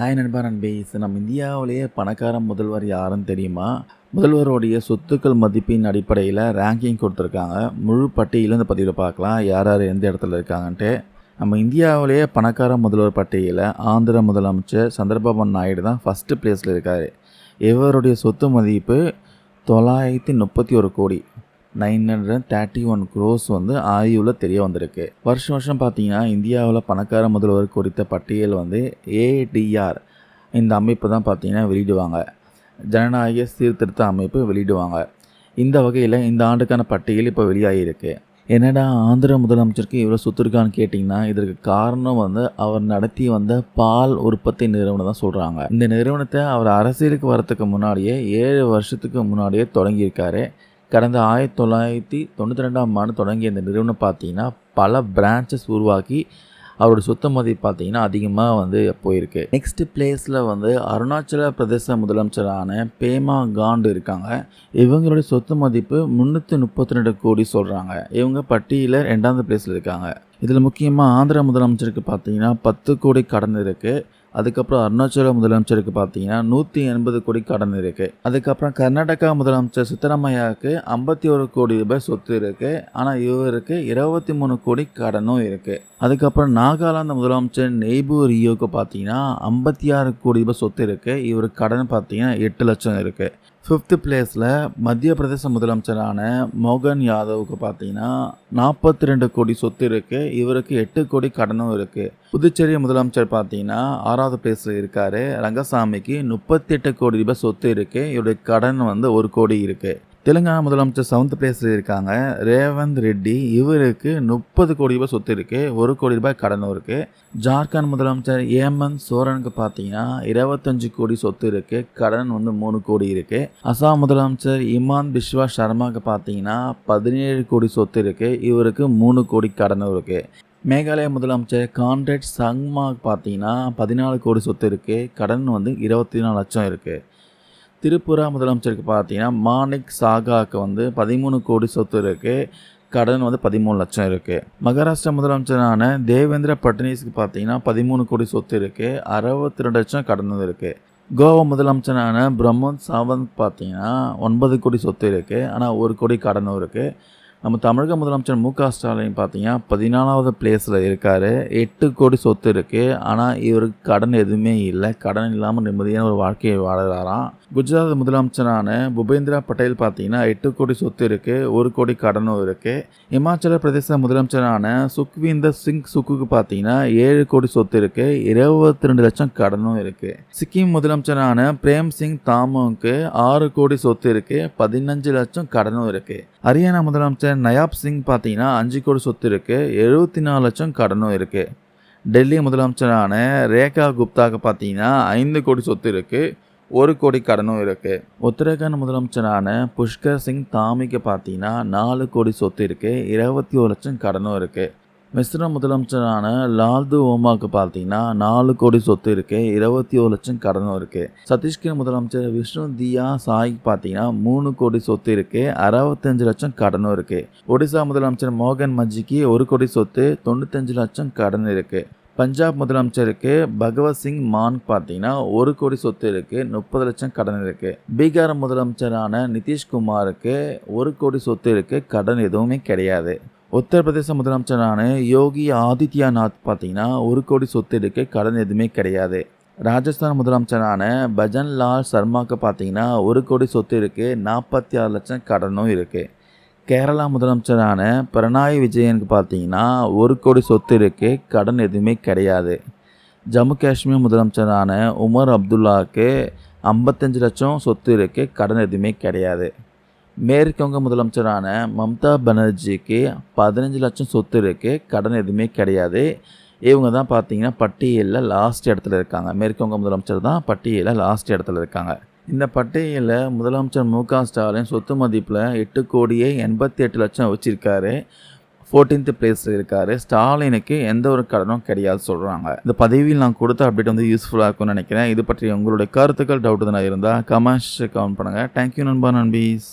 Hi நண்பா நண்பீஸ் நம்ம இந்தியாவிலேயே பணக்கார முதல்வர் யாருன்னு தெரியுமா? முதல்வருடைய சொத்துக்கள் மதிப்பின் அடிப்படையில் ரேங்கிங் கொடுத்துருக்காங்க. முழு பட்டியலும் இந்த பதிவில் பார்க்கலாம். யார் யார் எந்த இடத்துல இருக்காங்கன்ட்டு. நம்ம இந்தியாவிலேயே பணக்கார முதல்வர் பட்டியலில் ஆந்திர முதலமைச்சர் சந்திரபாபு நாயுடு தான் ஃபஸ்ட்டு பிளேஸில் இருக்கார். இவருடைய சொத்து மதிப்பு தொள்ளாயிரத்தி முப்பத்தி ஒரு கோடி. Nine hundred thirty one crores வந்து ஆய்வில் தெரிய வந்திருக்கு. வருஷம் வருஷம் பார்த்தீங்கன்னா இந்தியாவில் பணக்கார முதல்வர் குறித்த பட்டியல் வந்து ஏடிஆர் இந்த அமைப்பு தான் பார்த்தீங்கன்னா வெளியிடுவாங்க. ஜனநாயக சீர்திருத்த அமைப்பு வெளியிடுவாங்க. இந்த வகையில் இந்த ஆண்டுக்கான பட்டியல் இப்போ வெளியாகியிருக்கு. என்னடா ஆந்திர முதலமைச்சருக்கு இவ்வளோ சுத்திருக்கான்னு கேட்டிங்கன்னா இதற்கு காரணம் வந்து அவர் நடத்தி வந்த பால் உற்பத்தி நிறுவனம் தான் சொல்கிறாங்க இந்த நிறுவனத்தை அவர் அரசியலுக்கு வரத்துக்கு முன்னாடியே ஏழு வருஷத்துக்கு முன்னாடியே தொடங்கியிருக்காரு. கடந்த ஆயிரத்தி தொள்ளாயிரத்தி தொண்ணூற்றி ரெண்டாம் ஆண்டு தொடங்கிய இந்த நிறுவனம் பார்த்தீங்கன்னா பல பிரான்ச்சஸ் உருவாக்கி அவரோட சொத்து மதிப்பு பார்த்தீங்கன்னா அதிகமாக வந்து போயிருக்கு. நெக்ஸ்ட் பிளேஸில் வந்து அருணாச்சல பிரதேச முதலமைச்சரான பேமா காண்டு இருக்காங்க. இவங்களுடைய சொத்து மதிப்பு முந்நூற்றி முப்பத்தி ரெண்டு கோடி சொல்கிறாங்க இவங்க பட்டியலில் ரெண்டாவது பிளேஸில் இருக்காங்க. இதில் முக்கியமாக ஆந்திர முதலமைச்சருக்கு பார்த்தீங்கன்னா பத்து கோடி கடன் இருக்குது அதுக்கப்புறம் அருணாச்சல முதலமைச்சருக்கு பார்த்தீங்கன்னா நூற்றி எண்பது கோடி கடன் இருக்குது அதுக்கப்புறம் கர்நாடகா முதலமைச்சர் சித்தராமையாவுக்கு ஐம்பத்தி ஒரு கோடி ரூபாய் சொத்து இருக்குது ஆனால் இவருக்கு இருபத்தி மூணு கோடி கடனும் இருக்குது அதுக்கப்புறம் நாகாலாந்து முதலமைச்சர் நெய்பு ரியோக்கு பார்த்தீங்கன்னா ஐம்பத்தி ஆறு கோடி ரூபாய் சொத்து இருக்குது இவருக்கு கடன் பார்த்தீங்கன்னா எட்டு லட்சம் இருக்குது ஃபிஃப்த்து பிளேஸில் மத்திய பிரதேச முதலமைச்சரான மோகன் யாதவுக்கு பார்த்தீங்கன்னா நாற்பத்தி ரெண்டு கோடி சொத்து இருக்குது இவருக்கு எட்டு கோடி கடனும் இருக்குது புதுச்சேரி முதலமைச்சர் பார்த்தீங்கன்னா ஆறாவது பிளேஸில் இருக்கார். ரங்கசாமிக்கு முப்பத்தி எட்டு கோடி ரூபாய் சொத்து இருக்குது இவருடைய கடன் வந்து ஒரு கோடி இருக்குது தெலுங்கானா முதலமைச்சர் செவன்த் பிளேஸில் இருக்காங்க ரேவந்த் ரெட்டி இவருக்கு முப்பது கோடி ரூபாய் சொத்து இருக்குது ஒரு கோடி ரூபாய் கடனும் இருக்குது ஜார்க்கண்ட் முதலமைச்சர் ஏமந்த் சோரனுக்கு பார்த்தீங்கன்னா இருபத்தஞ்சு கோடி சொத்து இருக்குது கடன் வந்து மூணு கோடி இருக்குது அசாம் முதலமைச்சர் இமான் பிஸ்வா சர்மாவுக்கு பார்த்தீங்கன்னா பதினேழு கோடி சொத்து இருக்குது இவருக்கு மூணு கோடி கடனும் இருக்குது மேகாலய முதலமைச்சர் கான்ட்ராக்ட் சங்மாவுக்கு பார்த்தீங்கன்னா பதினாலு கோடி சொத்து இருக்குது கடன் வந்து இருபத்தி நாலு லட்சம் இருக்குது திரிபுரா முதலமைச்சருக்கு பார்த்தீங்கன்னா மாணிக் சாகாவுக்கு வந்து பதிமூணு கோடி சொத்து இருக்குது கடன் வந்து பதிமூணு லட்சம் இருக்குது மகாராஷ்டிரா முதலமைச்சரான தேவேந்திர பட்னீஸ்க்கு பார்த்தீங்கன்னா பதிமூணு கோடி சொத்து இருக்குது அறுபத்தி ரெண்டு லட்சம் கடன் இருக்குது கோவா முதலமைச்சரான பிரம்மோத் சாவந்த் பார்த்தீங்கன்னா ஒன்பது கோடி சொத்து இருக்குது ஆனால் ஒரு கோடி கடனும் இருக்குது நம்ம தமிழக முதலமைச்சர் மு க ஸ்டாலின் பார்த்தீங்கன்னா பதினாலாவது பிளேஸில் இருக்கார். எட்டு கோடி சொத்து இருக்குது ஆனால் இவருக்கு கடன் எதுவுமே இல்லை. கடன் இல்லாமல் நிம்மதியான ஒரு வாழ்க்கையை வாழறாராம். குஜராத் முதலமைச்சரான புபேந்திரா பட்டேல் பார்த்தீங்கன்னா எட்டு கோடி சொத்து இருக்குது ஒரு கோடி கடனும் இருக்குது இமாச்சல பிரதேச முதலமைச்சரான சுக்வீந்தர் சிங் சுக்குக்கு பார்த்தீங்கன்னா ஏழு கோடி சொத்து இருக்குது இருபத்தி ரெண்டு லட்சம் கடனும் இருக்குது சிக்கிம் முதலமைச்சரான பிரேம் சிங் தாமுக்கு ஆறு கோடி சொத்து இருக்குது பதினஞ்சு லட்சம் கடனும் இருக்குது ஹரியானா முதலமைச்சர் நயாப் சிங் பார்த்தீங்கன்னா அஞ்சு கோடி சொத்து இருக்குது எழுபத்தி நாலு லட்சம் கடனும் இருக்குது டெல்லி முதலமைச்சரான ரேகா குப்தாக்கு பார்த்தீங்கன்னா ஐந்து கோடி சொத்து இருக்குது ஒரு கோடி கடனும் இருக்குது உத்தரகாண்ட் முதலமைச்சரான புஷ்கர் சிங் தாமிக்கு பார்த்தீங்கன்னா நாலு கோடி சொத்து இருக்குது இருபத்தி ஒரு லட்சம் கடனும் இருக்குது மிஸ்ரம் முதலமைச்சரான லால்து ஓமாவுக்கு பார்த்தீங்கன்னா நாலு கோடி சொத்து இருக்குது இருபத்தி ஒரு லட்சம் கடனும் இருக்குது சத்தீஸ்கர் முதலமைச்சர் விஷ்ணு தியா சாய்க்கு பார்த்தீங்கன்னா மூணு கோடி சொத்து இருக்குது அறுபத்தஞ்சு லட்சம் கடனும் இருக்குது ஒடிசா முதலமைச்சர் மோகன் மஜிக்கு ஒரு கோடி சொத்து தொண்ணூத்தஞ்சு லட்சம் கடன் இருக்குது பஞ்சாப் முதலமைச்சருக்கு பகவத் சிங் மான் பார்த்தீங்கன்னா ஒரு கோடி சொத்து இருக்குது முப்பது லட்சம் கடன் இருக்குது பீகார் முதலமைச்சரான நிதிஷ்குமாருக்கு ஒரு கோடி சொத்து இருக்குது கடன் எதுவுமே கிடையாது. உத்தரப்பிரதேச முதலமைச்சரான யோகி ஆதித்யநாத் பார்த்தீங்கன்னா ஒரு கோடி சொத்து இருக்கு கடன் எதுவுமே கிடையாது. ராஜஸ்தான் முதலமைச்சரான பஜன் லால் சர்மாவுக்கு பார்த்தீங்கன்னா ஒரு கோடி சொத்து இருக்குது நாற்பத்தி ஆறு லட்சம் கடனும் இருக்குது கேரளா முதலமைச்சரான பிரணாய் விஜயனுக்கு பார்த்தீங்கன்னா ஒரு கோடி சொத்து இருக்குது கடன் எதுவுமே கிடையாது. ஜம்மு காஷ்மீர் முதலமைச்சரான உமர் அப்துல்லாவுக்கு ஐம்பத்தஞ்சு லட்சம் சொத்து இருக்குது கடன் எதுவுமே கிடையாது. மேற்குவங்க முதலமைச்சரான மம்தா பானர்ஜிக்கு பதினஞ்சு லட்சம் சொத்து இருக்குது கடன் எதுவுமே கிடையாது. இவங்க தான் பார்த்தீங்கன்னா பட்டியலில் லாஸ்ட் இடத்துல இருக்காங்க. மேற்குவங்க முதலமைச்சர் தான் பட்டியலில் லாஸ்ட் இடத்துல இருக்காங்க. இந்த பட்டியலில் முதலமைச்சர் மு க ஸ்டாலின் சொத்து மதிப்பில் எட்டு கோடியே எண்பத்தி எட்டு லட்சம் வச்சுருக்காரு. ஃபோர்டீன்த் பிளேஸில் இருக்கார். ஸ்டாலினுக்கு எந்த ஒரு கடனும் கிடையாது சொல்கிறாங்க இந்த பதவியில் நான் கொடுத்த அப்டேட் வந்து யூஸ்ஃபுல்லாக இருக்கும்னு நினைக்கிறேன். இது பற்றி உங்களுடைய கருத்துக்கள் டவுட் எதுனா இருந்தால் கமெண்ட்ஸ் கவுண்ட் பண்ணுங்கள் தேங்க்யூ நண்பா நண்பீஸ்.